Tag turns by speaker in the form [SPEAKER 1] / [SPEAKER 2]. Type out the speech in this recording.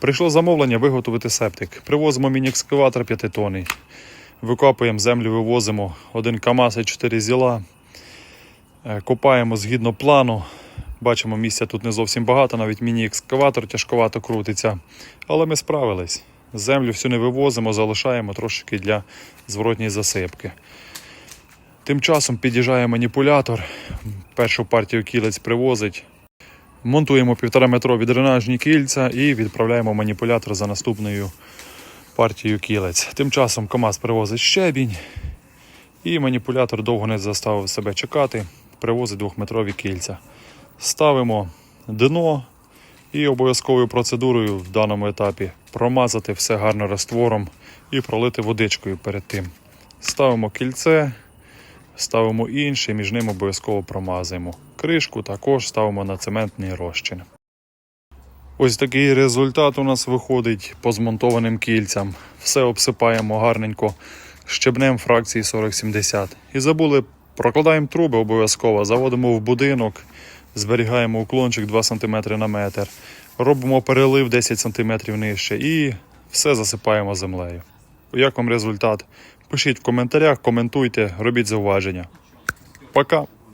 [SPEAKER 1] Прийшло замовлення виготовити септик. Привозимо міні-екскаватор 5 тонн. Викопуємо землю, вивозимо один КАМАЗ і 4 зіла. Е, Копаємо згідно плану. Бачимо, місця тут не зовсім багато, навіть міні-екскаватор тяжковато крутиться. Але ми справились. Землю всю не вивозимо, залишаємо трошки для зворотньої засипки. Тим часом під'їжджає маніпулятор. Першу партію кілець привозить. Монтуємо 1,5-метрові дренажні кільця і відправляємо маніпулятор за наступною партією кілець. Тим часом КАМАЗ привозить щебінь, і маніпулятор довго не заставив себе чекати, привозить 2-метрові кільця. Ставимо дно і обов'язковою процедурою в даному етапі промазати все гарно раствором і пролити водичкою перед тим. Ставимо кільце, ставимо інше, між ними обов'язково промазуємо. Кришку також ставимо на цементний розчин. Ось такий результат у нас виходить по змонтованим кільцям. Все обсипаємо гарненько щебнем фракції 4070. І забули, прокладаємо труби обов'язково, заводимо в будинок, зберігаємо уклончик 2 см на метр, робимо перелив 10 см нижче і все засипаємо землею. Як вам результат? Пишіть в коментарях, коментуйте, робіть зауваження. Пока!